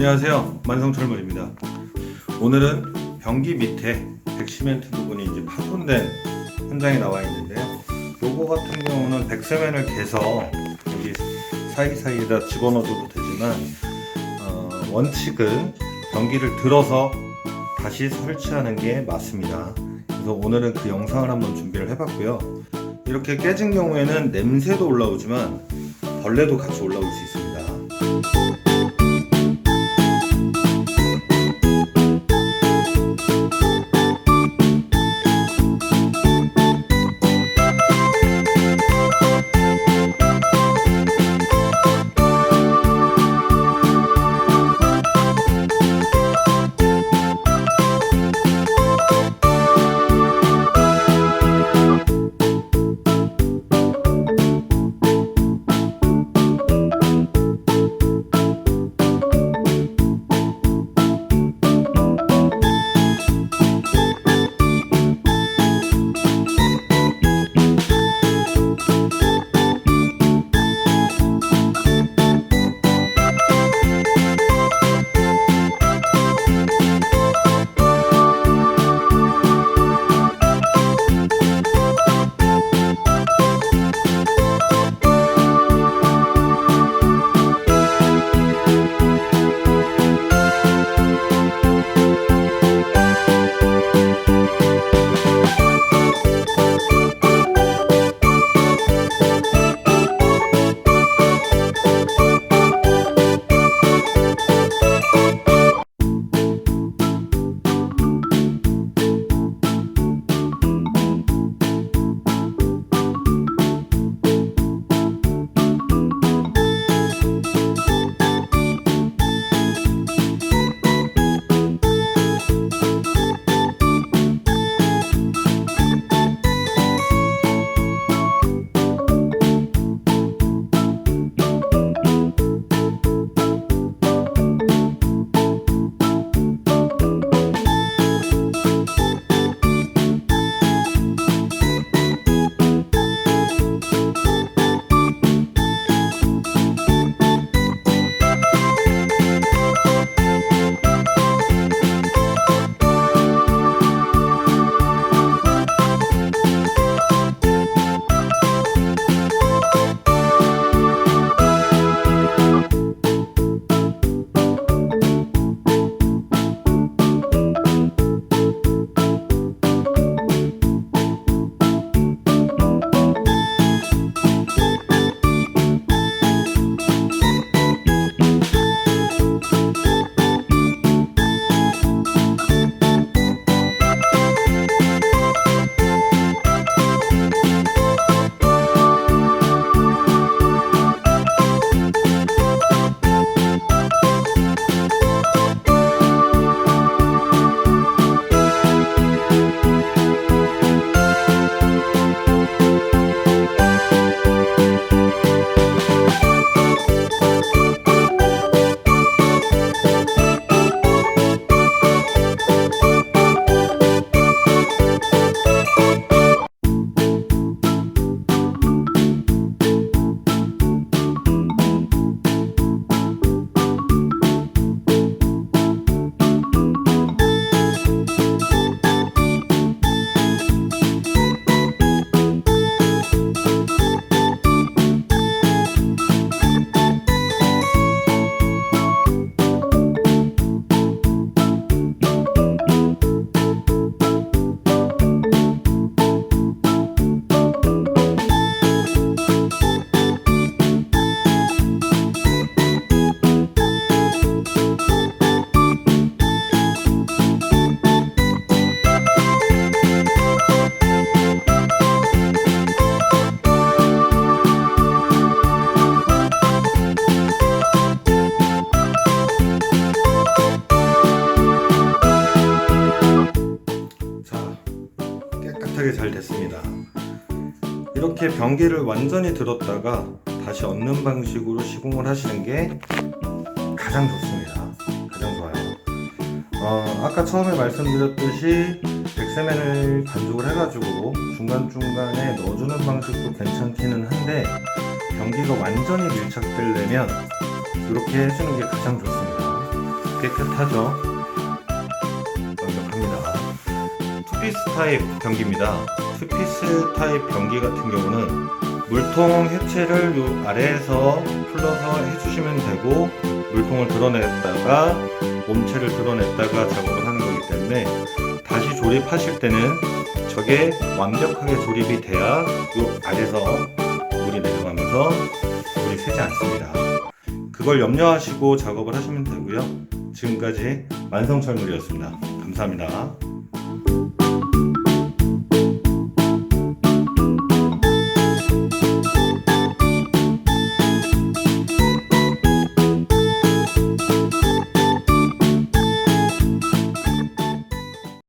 안녕하세요. 만성철문입니다. 오늘은 변기 밑에 백시멘트 부분이 이제 파손된 현장에 나와 있는데요. 요거 같은 경우는 백세면을 개서 여기 사이사이에다 집어넣어도 되지만 어, 원칙은 변기를 들어서 다시 설치하는 게 맞습니다. 그래서 오늘은 그 영상을 한번 준비를 해봤고요. 이렇게 깨진 경우에는 냄새도 올라오지만 벌레도 같이 올라올 수 있습니다 잘 됐습니다. 이렇게 변기를 완전히 들었다가 다시 얻는 방식으로 시공을 하시는 게 가장 좋습니다. 가장 좋아요. 어, 아까 처음에 말씀드렸듯이 백세맨을 간죽을 해가지고 중간중간에 넣어주는 방식도 괜찮기는 한데 변기가 완전히 밀착되려면 이렇게 해주는 게 가장 좋습니다. 깨끗하죠? 투피스 타입 변기입니다. 투피스 타입 변기 같은 경우는 물통 해체를 요 아래에서 풀러서 해주시면 되고 물통을 드러냈다가 몸체를 드러냈다가 작업을 하는 거기 때문에 다시 조립하실 때는 저게 완벽하게 조립이 돼야 요 아래서 물이 내려가면서 물이 새지 않습니다. 그걸 염려하시고 작업을 하시면 되고요. 지금까지 만성철물이었습니다. 감사합니다.